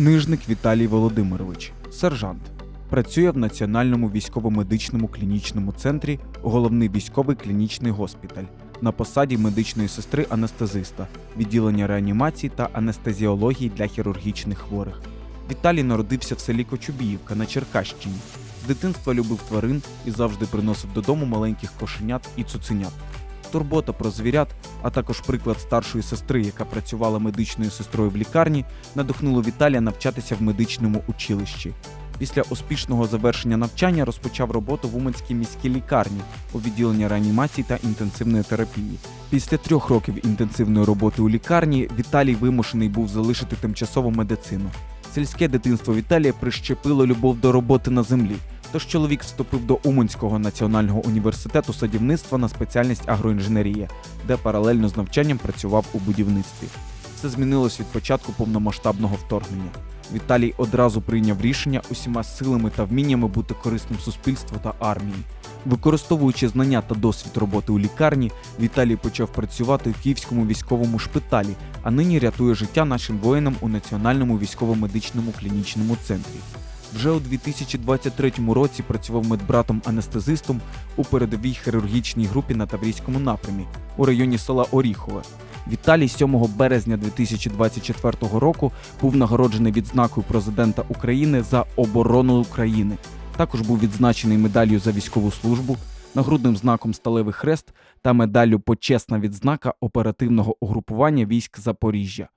Нижник Віталій Володимирович, сержант. Працює в Національному військово-медичному клінічному центрі головний військовий клінічний госпіталь на посаді медичної сестри анестезиста, відділення реанімації та анестезіології для хірургічних хворих. Віталій народився в селі Кочубіївка на Черкащині. З дитинства любив тварин і завжди приносив додому маленьких кошенят і цуценят. Турбота про звірят, а також приклад старшої сестри, яка працювала медичною сестрою в лікарні, надихнуло Віталія навчатися в медичному училищі. Після успішного завершення навчання розпочав роботу в Уманській міській лікарні у відділенні реанімації та інтенсивної терапії. Після трьох років інтенсивної роботи у лікарні Віталій вимушений був залишити тимчасову медицину. Сільське дитинство Віталія прищепило любов до роботи на землі. Тож чоловік вступив до Уманського національного університету садівництва на спеціальність агроінженерія, де паралельно з навчанням працював у будівництві. Все змінилось від початку повномасштабного вторгнення. Віталій одразу прийняв рішення усіма силами та вміннями бути корисним суспільству та армії. Використовуючи знання та досвід роботи у лікарні, Віталій почав працювати у Київському військовому шпиталі, а нині рятує життя нашим воїнам у Національному військово-медичному клінічному центрі. Вже у 2023 році працював медбратом-анестезистом у передовій хірургічній групі на Таврійському напрямі у районі села Оріхове. Віталій 7 березня 2024 року був нагороджений відзнакою президента України за оборону України. Також був відзначений медаллю за військову службу, нагрудним знаком Сталевий Хрест та медаллю Почесна відзнака оперативного угрупування військ Запоріжжя.